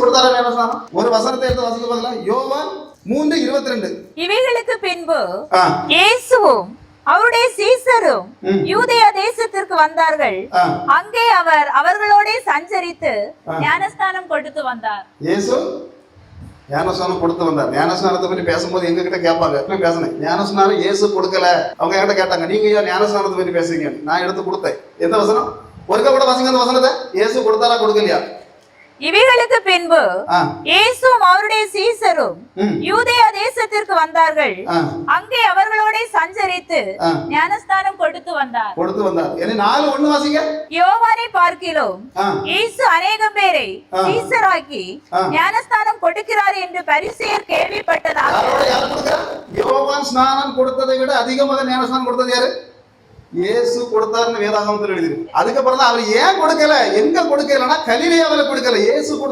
கொடுத்தாரா ஞானஸ்நானம் ஒரு வசனத்தை எடுத்து வசனத்து பதிலா யோவான் மூன்று இருபத்தி ரெண்டு இவைகளுக்கு பின்பு இயேசுவும் அவருடைய சீசரும். யூதேய தேசத்திற்கு வந்தார்கள். அங்கே அவர் அவர்களோடே சஞ்சரித்து ஞானஸ்தானம் கொடுத்து வந்தார். இயேசு ஞானஸ்நானம் கொடுத்து வந்தார். ஞானஸ்நானத்தை பற்றி பேசும்போது எங்க கிட்ட கேட்பாங்க பேசினேன். ஞானஸ்நானம் இயேசு கொடுக்கல. அவங்க என்கிட்ட கேட்டாங்க நீங்க ஏன் ஞானஸ்நானத்தை பற்றி பேசுறீங்க நான் எடுத்து கொடுத்தேன். எந்த வசனம்? ஒருக்க கூட வாசிங்க அந்த வசனத்தை. இயேசு கொடுத்தாரா கொடுக்கலையா? இவைகளுக்கு பின்பு ஆ. இயேசுவும் அவருடைய சீசரும் யூதேய தேசத்திற்கு வந்தார்கள். அங்கே அவர்களோடே சஞ்சரித்து ஞானஸ்தானம் கொடுத்து வந்தார். கொடுத்து வந்தார். நாலு ஒண்ணு வாசிங்க. யோவானை பார்க்கிலும் இயேசு அநேகம் பேரை. சீசராக்கி. ஞானஸ்தானம் கொடுக்கிறார் என்று பரிசெயர் கேள்விப்பட்டதாக யோவான் ஸ்நானம் கொடுத்ததை விட அதிகமாக ஞானஸ்நானம் கொடுத்தது யாரு? இயேசு கொடுத்தாருன்னு வேதாகமத்தில் எழுதியிருக்கு. அதுக்கப்புறம் தான் அவர் ஏன் கொடுக்கல? எங்க கொடுக்கலன்னா கலிலேயாவில் கொடுக்கல. இயேசு கொடுத்த